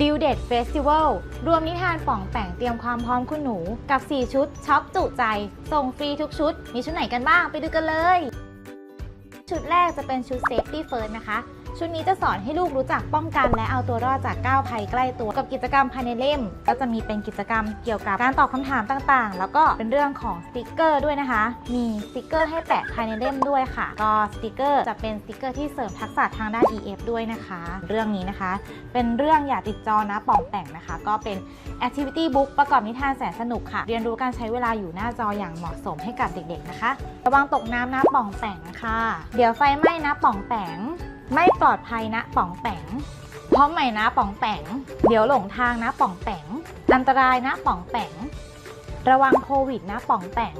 ดิวเด็ดเฟสติวัลรวมนิทานป่องแป่งเตรียมความพร้อมคุณหนู กับ 4 ชุดช็อปจุใจ ส่งฟรีทุกชุด มีชุดไหนกันบ้างไปดูกันเลย ชุดแรกจะเป็นชุด Safety First นะคะ ชุดนี้จะสอนให้ลูกรู้จักป้องกันและเอาตัวรอดจากก้าวภัยใกล้ตัว กับกิจกรรมภายในเล่ม ก็จะมีเป็นกิจกรรมเกี่ยวกับการตอบคำถามต่างๆ แล้วก็เป็นเรื่องของสติกเกอร์ด้วยนะคะ มีสติกเกอร์ให้แปะภายในเล่มด้วยค่ะ ก็สติกเกอร์จะเป็นสติกเกอร์ที่เสริมทักษะทางด้าน EF ด้วยนะคะ เรื่องนี้นะคะ เป็นเรื่องอย่าติดจอนะป่องแต่งนะคะ ก็เป็น Activity Book ประกอบนิทานแสนสนุกค่ะ เรียนรู้การใช้เวลาอยู่หน้าจออย่างเหมาะสมให้กับเด็กๆนะคะ ระวังตกน้ำนะป่องแป่งค่ะ เดี๋ยวไฟไหม้นะป่องแป่ง ไม่ปลอดภัยนะป่องแป๋งพร้อมใหม่นะป่องแป๋งเดี๋ยวหลงทางนะป่องแป๋งอันตรายนะป่องแป๋งระวังโควิดนะป่องแป๋ง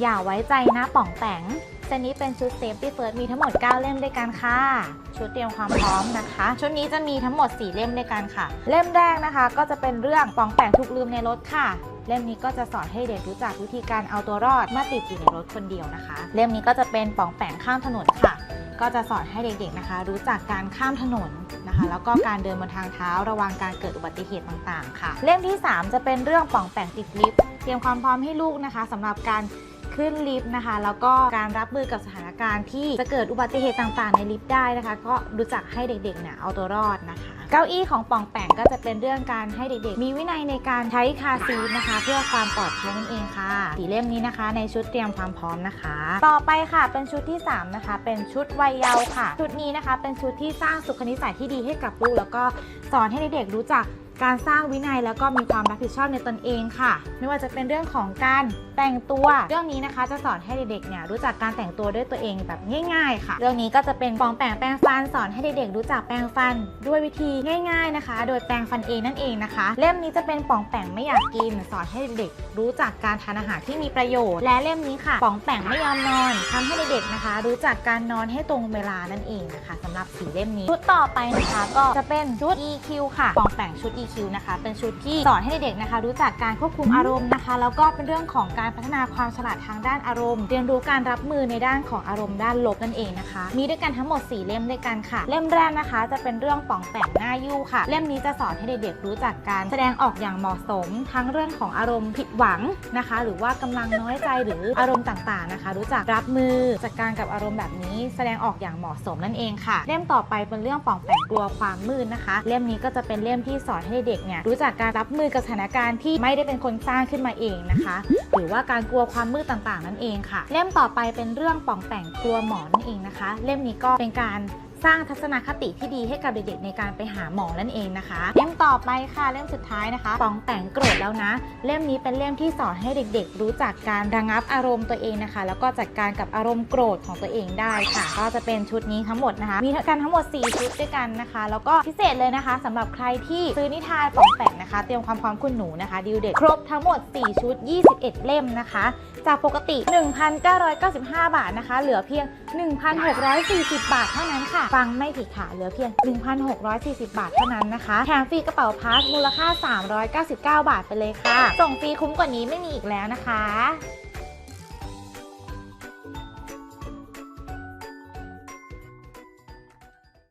อย่าไว้ใจนะป่องแป๋งเซตนี้เป็นชุดเซฟตี้เฟิร์สมีทั้งหมด 9 เล่มด้วยกันค่ะ ชุดเตรียมความพร้อมนะคะ ชุดนี้จะมีทั้งหมด 4 เล่มด้วยกันค่ะ เล่มแรกนะคะ ก็จะเป็นเรื่องป่องแป๋งถูกลืมในรถค่ะ เล่มนี้ก็จะสอนให้เด็กรู้จักวิธีการเอาตัวรอดเมื่อติดอยู่ในรถคนเดียวนะคะ เล่มนี้ก็จะเป็นป่องแป๋งข้ามถนนค่ะ ก็จะสอนให้เด็กๆนะคะ รู้จักการข้ามถนนนะคะ แล้วก็การเดินบนทางเท้าระวังการเกิดอุบัติเหตุต่างๆ ค่ะ เล่มที่ 3 จะเป็นเรื่องป่องแป่งติดลิฟต์เตรียมความพร้อมให้ลูกนะคะสำหรับการ ขึ้นลิฟต์นะคะ แล้วก็การรับมือกับสถานการณ์ที่จะเกิดอุบัติเหตุต่างๆ ในลิฟต์ได้นะคะ ก็รู้จักให้เด็กๆเนี่ยเอาตัวรอดนะคะ เก้าอี้ของป่องแปงก็จะเป็นเรื่องการให้เด็กๆ มีวินัยในการใช้คาร์ซีทนะคะ เพื่อความปลอดภัยนั่นเองค่ะสีเล่มนี้นะคะ ในชุดเตรียมความพร้อมนะคะ ต่อไปค่ะเป็นชุดที่ 3 นะคะ เป็นชุดวัยเยาว์ค่ะ ชุดนี้นะคะ เป็นชุดที่สร้างสุขนิสัยที่ดีให้กับลูกแล้วก็สอนให้เด็กๆรู้จัก การสร้างวินัยแล้วก็มีความรับผิดชอบในตนเองค่ะ ไม่ว่าจะเป็นเรื่องของการแต่งตัว เรื่องนี้นะคะจะสอนให้เด็กๆเนี่ยรู้จักการแต่งตัวด้วยตัวเองแบบง่าย ๆ ค่ะ เรื่องนี้ก็จะเป็นปองแปรงแปรงฟันสอนให้เด็กๆรู้จักแปรงฟันด้วยวิธีง่าย ๆนะคะ โดยแปรงฟันเองนั่นเองนะคะ เล่มนี้จะเป็นปองแปงไม่อยากกิน สอนให้เด็กๆรู้จักการทานอาหารที่มีประโยชน์ และเล่มนี้ค่ะปองแปงไม่ยอมนอนทำให้เด็กๆนะคะ รู้จักการนอนให้ตรงเวลานั่นเองนะคะสำหรับสีเล่มนี้ชุดต่อไปนะคะก็จะเป็นชุด EQ ค่ะปองแปงชุด EQ นะคะ เป็นชุดที่สอนให้เด็กๆนะคะ รู้จักการควบคุมอารมณ์นะคะ แล้วก็เป็นเรื่องของการพัฒนาความฉลาดทางด้านอารมณ์ เรียนรู้การรับมือในด้านของอารมณ์ด้านลบนั่นเองนะคะ มีด้วยกันทั้งหมด 4 เล่มด้วยกันค่ะ เล่มแรกนะคะ จะเป็นเรื่องป่องแปงหน้ายู่ค่ะ เล่มนี้จะสอนให้เด็กๆรู้จักการแสดงออกอย่างเหมาะสม ทั้งเรื่องของอารมณ์ผิดหวังนะคะ หรือว่ากำลังน้อยใจหรืออารมณ์ต่างๆนะคะ รู้จักรับมือจัดการกับอารมณ์แบบนี้แสดงออกอย่างเหมาะสมนั่นเองค่ะ เล่มต่อไปเป็นเรื่องป่องแปงกลัวความมืดนะคะ เล่มนี้ก็จะเป็นเล่มที่สอนให้เด็กเนี่ยรู้จักการรับมือกับสถานการณ์ที่ไม่ได้เป็นคนสร้างขึ้นมาเองนะคะ หรือว่าการกลัวความมืดต่างๆ นั่นเองค่ะ เล่มต่อไปเป็นเรื่องป่องแป่งกลัวหมอนั่นเองนะคะ เล่มนี้ก็เป็นการ สร้างทัศนคติที่ดีให้กับเด็กๆในการไปหาหมอนั่นเองนะคะเล่มต่อไปค่ะเล่มสุดท้ายนะคะปองแต่งโกรธแล้วนะ เล่มนี้เป็นเล่มที่สอนให้เด็กๆ รู้จักการระงับอารมณ์ตัวเองนะคะ แล้วก็จัดการกับอารมณ์โกรธของตัวเองได้ค่ะ ก็จะเป็นชุดนี้ทั้งหมดนะคะ มีกันทั้งหมด 4 ชุดด้วยกันนะคะ แล้วก็พิเศษเลยนะคะสำหรับใครที่ซื้อนิทานปองแต่งนะคะ เตรียมความพร้อมคุณหนูนะคะดิวเด็กครบทั้งหมด 4 ชุด 21 เล่มนะคะ จากปกติ 1,995 บาทนะคะ เหลือเพียง 1,640 บาทเท่านั้นค่ะฟังไม่ผิดค่ะเหลือเพียง 1,640 บาทเท่านั้นนะคะแถมฟรีกระเป๋าพาสมูลค่า 399 บาทไปเลยค่ะ ส่งฟรีคุ้มกว่านี้ไม่มีอีกแล้วนะคะ